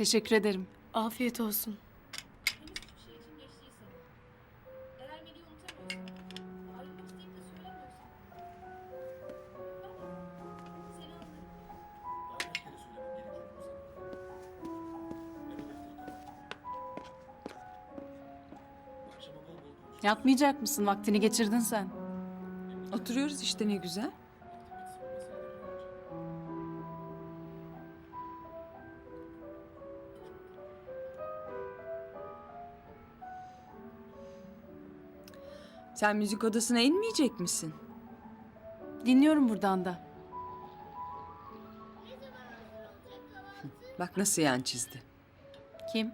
Teşekkür ederim. Afiyet olsun. Yatmayacak mısın? Vaktini geçirdin sen. Oturuyoruz işte ne güzel. Sen müzik odasına inmeyecek misin? Dinliyorum buradan da. Bak nasıl yan çizdi. Kim?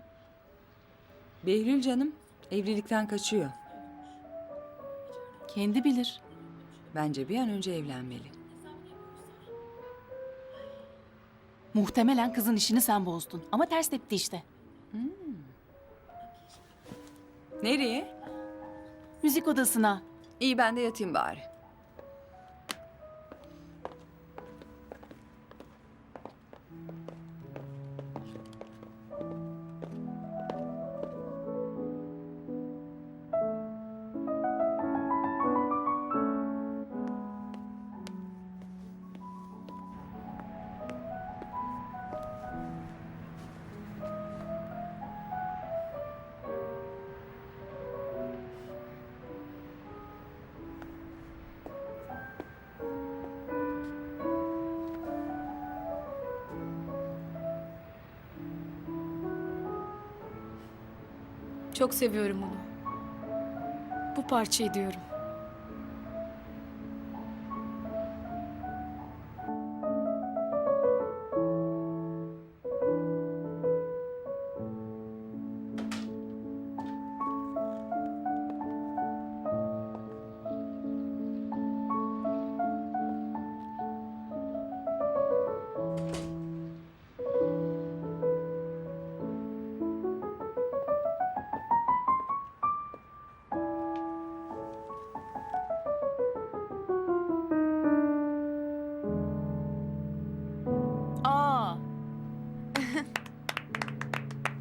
Behlül canım evlilikten kaçıyor. Kendi bilir. Bence bir an önce evlenmeli. Muhtemelen kızın işini sen bozdun. Ama ters tepti işte. Nereye? Müzik odasına. İyi ben de yatayım bari. Çok seviyorum onu. Bu parçayı diyorum.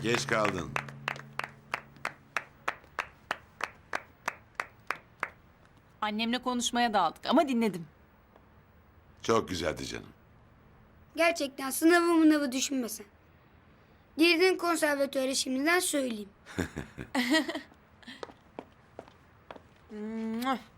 Geç kaldın. annemle konuşmaya daldık ama dinledim. Çok güzeldi canım. Gerçekten sınavı mınavı düşünmesen. Girdin konservatuara şimdiden söyleyeyim.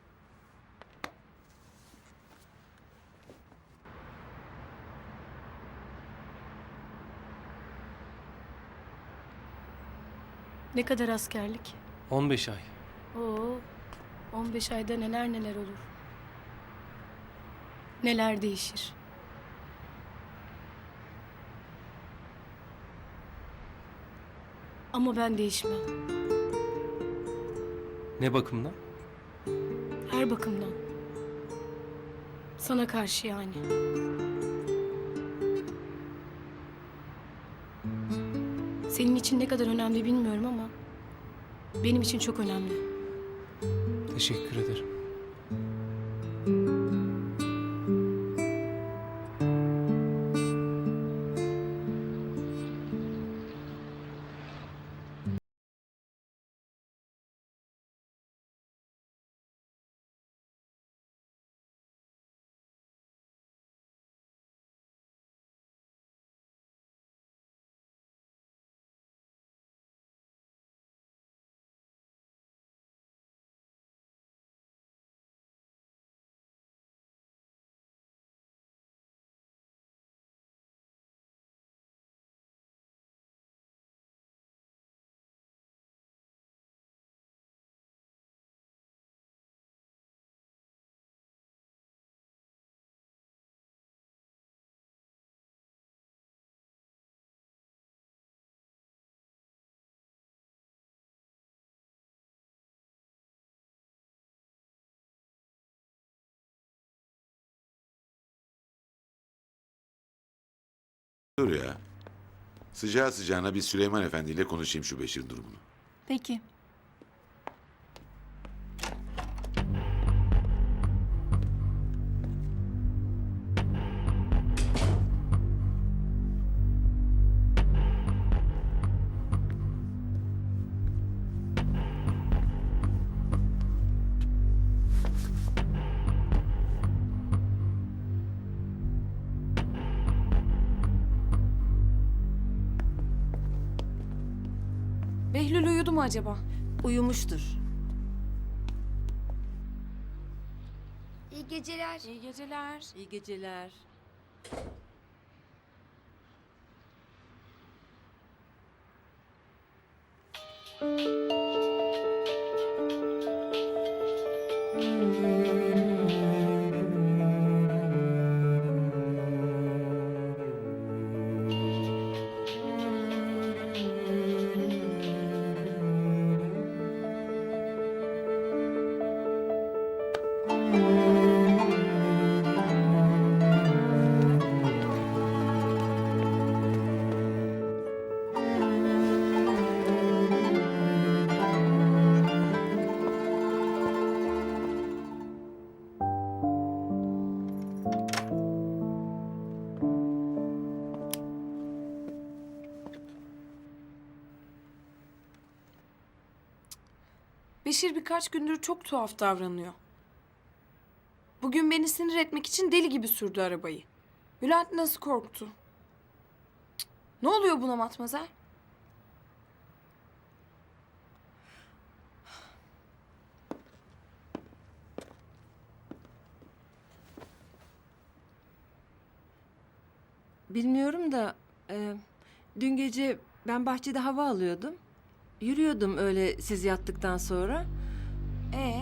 Ne kadar askerlik? 15 ay. Oo, 15 ayda neler neler olur. Neler değişir. Ama ben değişmem. Ne bakımdan? Her bakımdan. Sana karşı yani. Senin için ne kadar önemli bilmiyorum ama benim için çok önemli. Teşekkür ederim. Dur ya. Sıcağı sıcağına bir Süleyman Efendi ile konuşayım şu Beşir durumunu. Peki. Behlül uyudu mu acaba? Uyumuştur. İyi geceler. İyi geceler. İyi geceler. Beşir birkaç gündür çok tuhaf davranıyor. Bugün beni sinir etmek için deli gibi sürdü arabayı. Bülent nasıl korktu? Cık, Ne oluyor buna Matmazel? Bilmiyorum da e, dün gece ben bahçede hava alıyordum. Yürüyordum öyle siz yattıktan sonra. Ee,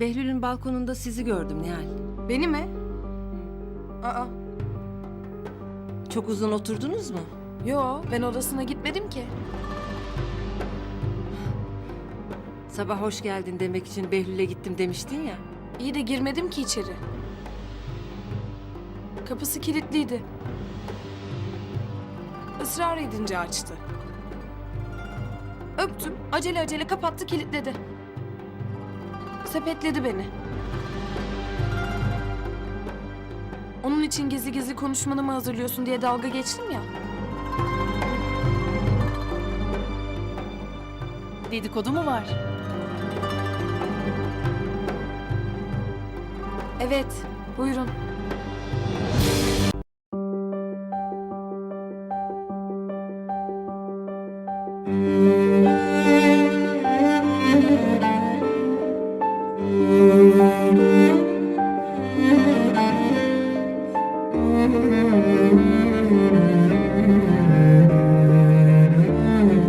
Behlül'ün balkonunda sizi gördüm Nihal. beni mi? Aa, Çok uzun oturdunuz mu? yo ben odasına gitmedim ki. Sabah hoş geldin demek için Behlül'e gittim demiştin ya. İyi de girmedim ki içeri. Kapısı kilitliydi. Israr edince açtı. Öptüm, acele acele kapattı, kilitledi. Sepetledi beni. Onun için gizli gizli konuşmanı mı hazırlıyorsun diye dalga geçtim ya. Dedikodu mu var? Evet, buyurun.